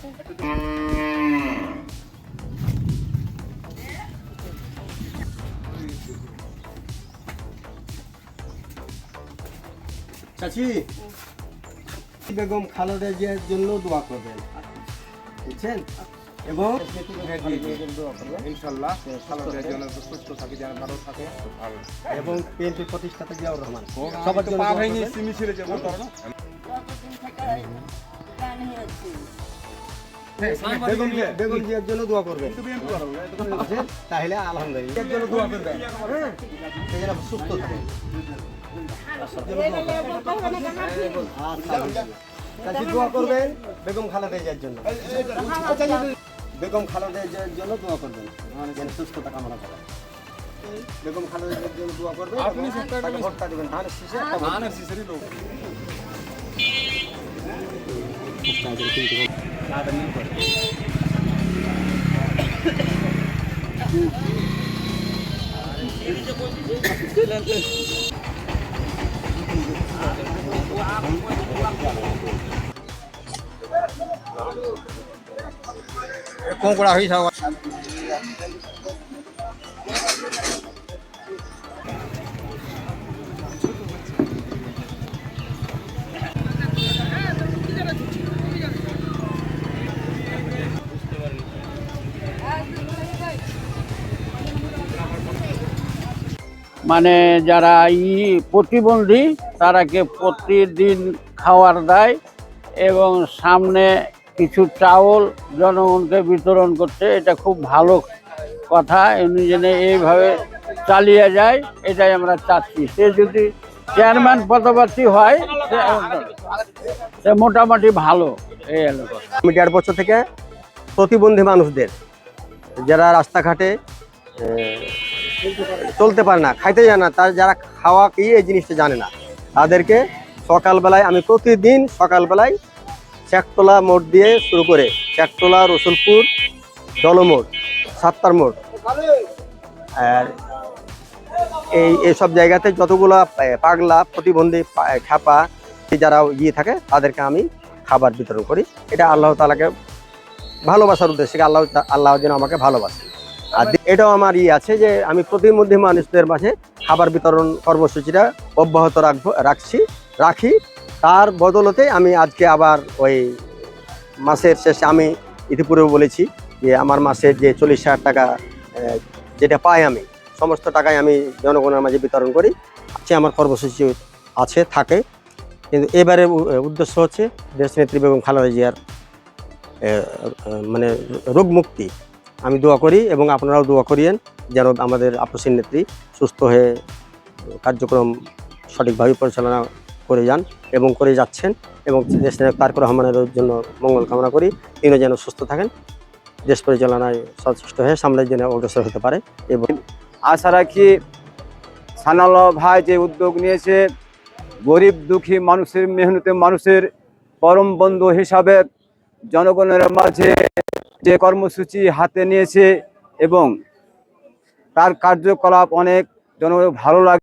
চাচি বেগম খালেদা জিয়ার জন্য দোয়া করবেন। বুঝছেন? এবং ইনশাল্লাহ খালেদা সুস্থ থাকে যেন ভালো থাকে। এবং বিএনপি প্রতিষ্ঠাতা জিয়াউর রহমান। সবার তো জন্য পা ভেঙে। সিমি ছিঁড়ে যেমন করো না কতদিন থেকে গান হয়েছে বেগম জিয়া- বেগম জিয়ার জন্য দোয়া করবেন? তাহলে আলহামদুলিল্লাহ। জন্য দোয়া করবেন হ্যাঁ সুস্থ থাকে। আচ্ছা, দোয়া করবেন বেগম খালেদা জিয়ার জন্য। বেগম খালেদা জিয়ার জন্য দোয়া করবেন। যেন সুস্থতা কামনা করেন বেগম খালেদা জিয়ার জন্য দোয়া করবেন। আপনি ভোটটা দিবেন। ধানের শীষে ধানের শীষেরই লোক। কোঁকড়া হয়ে যাওয়া মানে যারা ই প্রতিবন্ধী, তারাকে প্রতিদিন খাওয়ার দেয় এবং সামনে কিছু চাউল জনগণকে বিতরণ করছে এটা খুব ভালো কথা উনি যেন এইভাবে চালিয়ে যায়, এটাই আমরা চাচ্ছি সে যদি চেয়ারম্যান পদপ্রার্থী হয়, সে- মোটামুটি ভালো এই হলো কথা। মিডিয়ার পক্ষ থেকে প্রতিবন্ধী মানুষদের, যারা রাস্তাঘাটে চলতে পারে না, খাইতে জানে না, তার যারা খাওয়া কি এই জিনিসটা জানে না। তাদেরকে সকালবেলায় আমি প্রতিদিন সকালবেলায় চ্যাকটোলা মোড় দিয়ে শুরু করে চ্যাকটোলা রসুলপুর, জলমোড়, সাতটার মোড়। আর এই এইসব জায়গাতে যতগুলো পাগলা, প্রতিবন্ধী খ্যাপা যারা ইয়ে থাকে, তাদেরকে আমি খাবার বিতরণ করি। এটা আল্লাহ তালাকে ভালোবাসার উদ্দেশ্যে, আল্লাহ আল্লাহ যেন আমাকে ভালোবাসে। আর এটাও আমার ইয়ে আছে যে আমি প্রতিমধ্যে মানুষদের মাঝে খাবার বিতরণ কর্মসূচিটা অব্যাহত রাখব রাখছি রাখি। তার বদলতে আমি আজকে আবার ওই মাসের শেষে আমি ইতিপূর্বে বলেছি যে আমার মাসের যে চল্লিশ হাজার টাকা যেটা পাই আমি সমস্ত টাকাই আমি জনগণের মাঝে বিতরণ করি। সে আমার কর্মসূচি আছে থাকে। কিন্তু এবারে উদ্দেশ্য হচ্ছে দেশনেত্রী বেগম খালেদা জিয়ার মানে রোগ মুক্তি আমি দোয়া করি এবং আপনারাও দোয়া করিয়েন যেন আমাদের আপসীন নেত্রী সুস্থ হয়ে কার্যক্রম সঠিকভাবে পরিচালনা করে যান এবং করে যাচ্ছেন এবং দেশ তারক রহমানের জন্য মঙ্গল কামনা করি। তিনিও যেন সুস্থ থাকেন। দেশ পরিচালনায় সচেষ্ট হয়ে সামনের জন্য অগ্রসর হতে পারে এবং আশা রাখি সানাল ভাই যে উদ্যোগ নিয়েছে, গরিব দুঃখী মানুষের, মেহনতে মানুষের পরম বন্ধু হিসাবে জনগণের মাঝে যে কর্মসূচি হাতে নিয়েছে এবং তার কার্যকলাপ অনেক জন ভালো লাগে